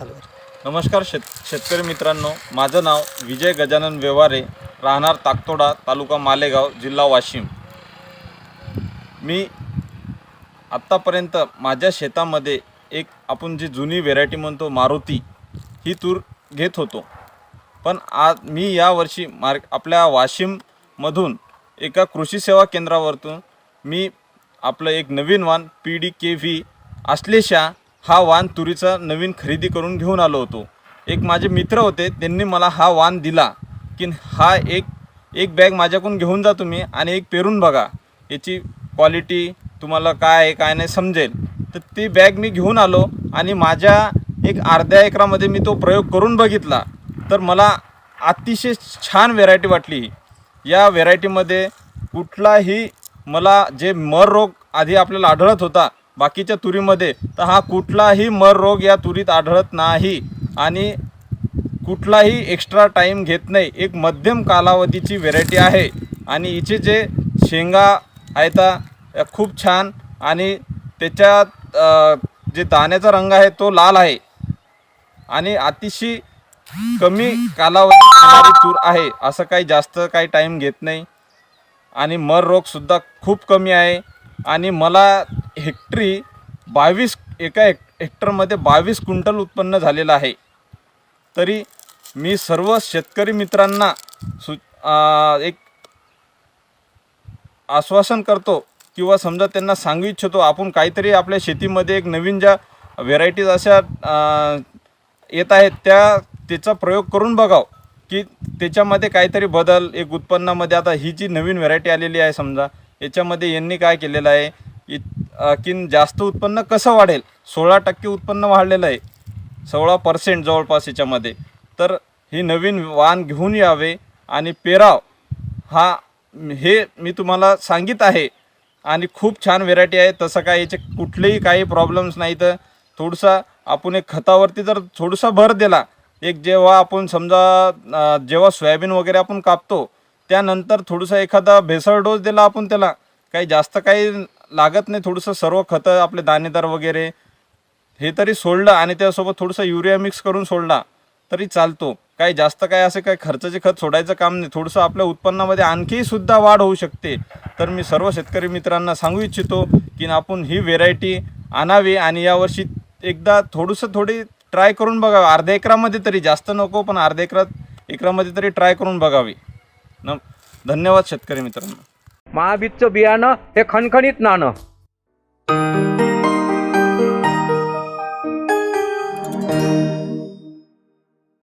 नमस्कार शेत शेतकरी मित्रांनो. माझं नाव विजय गजानन व्यवहारे. राहणार ताकतोडा तालुका मालेगाव जिल्हा वाशिम. मी आत्तापर्यंत माझ्या शेतामध्ये एक आपण जी जुनी व्हेरायटी म्हणतो मारुती ही तूर घेत होतो. पण आज मी यावर्षी मार्क आपल्या वाशिममधून एका कृषी सेवा केंद्रावरतून मी आपलं एक नवीन वाण पी डी के व्ही असलेशा हा वाण तुरीचा नवीन खरेदी करून घेऊन आलो होतो. एक माझे मित्र होते त्यांनी मला हा वाण दिला. की हा एक एक बॅग माझ्याकडून घेऊन जा तुम्ही आणि एक पेरून बघा. याची क्वालिटी तुम्हाला काय आहे काय नाही समजेल. तर ती बॅग मी घेऊन आलो आणि माझ्या एक अर्ध्या एकरामध्ये मी तो प्रयोग करून बघितला. तर मला अतिशय छान व्हेरायटी वाटली या व्हेरायटीमध्ये कुठलाही मला जे मर रोग आधी आपल्याला आढळत होता बाकीच्या तुरीमध्ये. तर हा कुठलाही मर रोग या तुरीत आढळत नाही. आणि कुठलाही एक्स्ट्रा टाईम घेत नाही. एक मध्यम कालावधीची व्हेरायटी आहे. आणि हिचे जे शेंगा आहेत खूप छान. आणि त्याच्यात जे दाण्याचा रंग आहे तो लाल आहे. आणि अतिशय कमी कालावधी तूर आहे. असं काही जास्त काही टाईम घेत नाही. आणि मर रोगसुद्धा खूप कमी आहे. आणि मला हेक्टरी बावीस एका हेक हेक्टरमध्ये बावीस क्विंटल उत्पन्न झालेलं आहे. तरी मी सर्व शेतकरी मित्रांना सु आ, एक आश्वासन करतो किंवा समजा त्यांना सांगू इच्छितो आपण काहीतरी आपल्या शेतीमध्ये एक नवीन ज्या व्हेरायटीज अशा येत आहेत त्या त्याचा प्रयोग करून बघाव की त्याच्यामध्ये काहीतरी बदल एक उत्पन्नामध्ये. आता ही जी नवीन व्हेरायटी आलेली आहे समजा याच्यामध्ये यांनी काय केलेलं आहे किन की जास्त उत्पन्न कसं वाढेल? सोळा टक्के उत्पन्न वाढलेलं आहे. सोळा पर्सेंट जवळपास याच्यामध्ये. तर ही नवीन वाण घेऊन यावे आणि पेराव हा हे मी तुम्हाला सांगित आहे. आणि खूप छान व्हेरायटी आहे. तसं काय याचे कुठलेही काही प्रॉब्लेम्स नाही तर थोडंसं आपण एक खतावरती जर थोडंसं भर दिला एक जेव्हा आपण समजा जेव्हा सोयाबीन वगैरे आपण कापतो त्यानंतर थोडंसं एखादा भेसळ डोस दिला आपण त्याला काही जास्त काही लागत नाही थोडंसं सर्व खतं आपले दाणेदार वगैरे हे तरी सोडलं आणि त्यासोबत थोडंसं युरिया मिक्स करून सोडला तरी चालतो. काही जास्त काय असे काही खर्चाचे खत सोडायचं काम नाही. थोडंसं आपल्या उत्पन्नामध्ये आणखी सुद्धा वाढ होऊ शकते. तर मी सर्व शेतकरी मित्रांना सांगू इच्छितो की आपण ही व्हेरायटी आणावी आणि यावर्षी एकदा थोडंसं थोडी ट्राय करून बघावी. अर्ध्या एकरामध्ये तरी जास्त नको पण अर्ध्या एकरात एकरामध्ये तरी ट्राय करून बघावी. न धन्यवाद शेतकरी मित्रांनो. महाबीजचं बियाणं हे खणखणीत नाणं